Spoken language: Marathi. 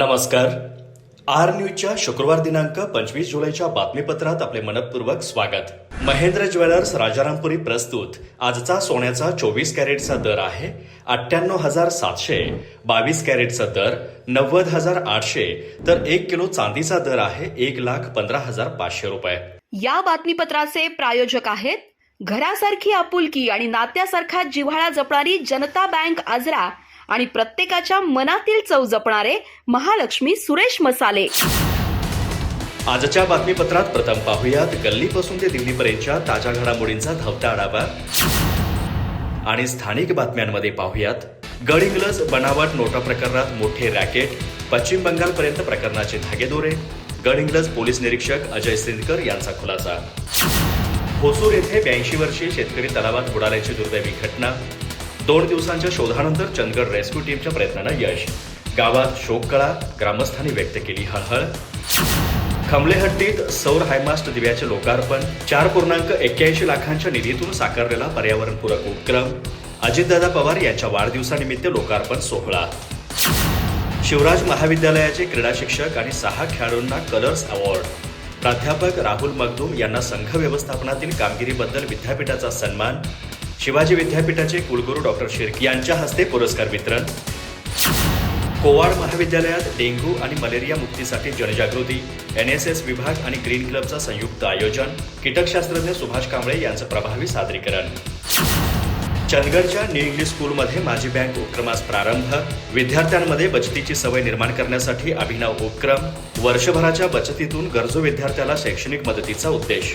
नमस्कार. आर न्यूजच्या शुक्रवार दिनांक पंचवीस जुलैच्या बातमीपत्रात आपले मनपूर्वक स्वागत. महेंद्र ज्वेलर्स राजारामपुरी प्रस्तुत. आजचा सोन्याचा चोवीस कॅरेटचा दर आहे अठ्ठ्याण्णव हजार सातशे बावीस कॅरेटचा दर नव्वद हजार आठशे तर एक किलो चांदीचा दर आहे एक लाख पंधरा हजार पाचशे रुपये. या बातमीपत्राचे प्रायोजक आहेत घरासारखी आपुलकी आणि नात्यासारखा जिव्हाळा जपणारी जनता बँक आजरा आणि प्रत्येकाच्या मनातील चव जपणारे महालक्ष्मी सुरेश मसाले. आजच्या बातमीपत्रात प्रथम पाहुयात. गल्लीपासून ते दिल्लीपर्यंतच्या ताज्या घडामोडींचा धावता आढावा. आणि स्थानिक बातम्यांमध्ये पाहुयात. गडहिंग्लज बनावट नोटा प्रकरणात मोठे रॅकेट पश्चिम बंगालपर्यंत प्रकरणाचे धागेदोरे. गडहिंग्लज पोलीस निरीक्षक अजय सिंदकर यांचा खुलासा. होसूर येथे ब्याऐंशी वर्षीय शेतकरी तलावात बुडाल्याची दुर्दैवी घटना. दोन दिवसांच्या शोधानंतर चंदगड रेस्क्यू टीमच्या प्रयत्नांना यश. गावात शोककळा ग्रामस्थांनी व्यक्त केली हळहळ. खमलेहट्टीत सौर हायमास्ट दिव्याचे लोकार्पण चार पूर्णांक एक्क्याऐंशी लाखांच्या निधीतून साकारलेला पर्यावरणपूरक उपक्रम. अजितदादा पवार यांच्या वाढदिवसानिमित्त लोकार्पण सोहळा. शिवराज महाविद्यालयाचे क्रीडा शिक्षक आणि सहा खेळाडूंना कलर्स अवॉर्ड. प्राध्यापक राहुल मगदूम यांना संघ व्यवस्थापनातील कामगिरीबद्दल विद्यापीठाचा सन्मान. शिवाजी विद्यापीठाचे कुलगुरू डॉक्टर शिर्के यांच्या हस्ते पुरस्कार वितरण. कोवाड महाविद्यालयात डेंग्यू आणि मलेरिया मुक्तीसाठी जनजागृती एन एस एस विभाग आणि ग्रीन क्लबचं संयुक्त आयोजन कीटकशास्त्रज्ञ सुभाष कांबळे यांचं प्रभावी सादरीकरण. चंदगडच्या न्यू इंग्लिश स्कूलमध्ये माझी बँक उपक्रमास प्रारंभ विद्यार्थ्यांमध्ये बचतीची सवय निर्माण करण्यासाठी अभिनव उपक्रम वर्षभराच्या बचतीतून गरजू विद्यार्थ्याला शैक्षणिक मदतीचा उद्देश.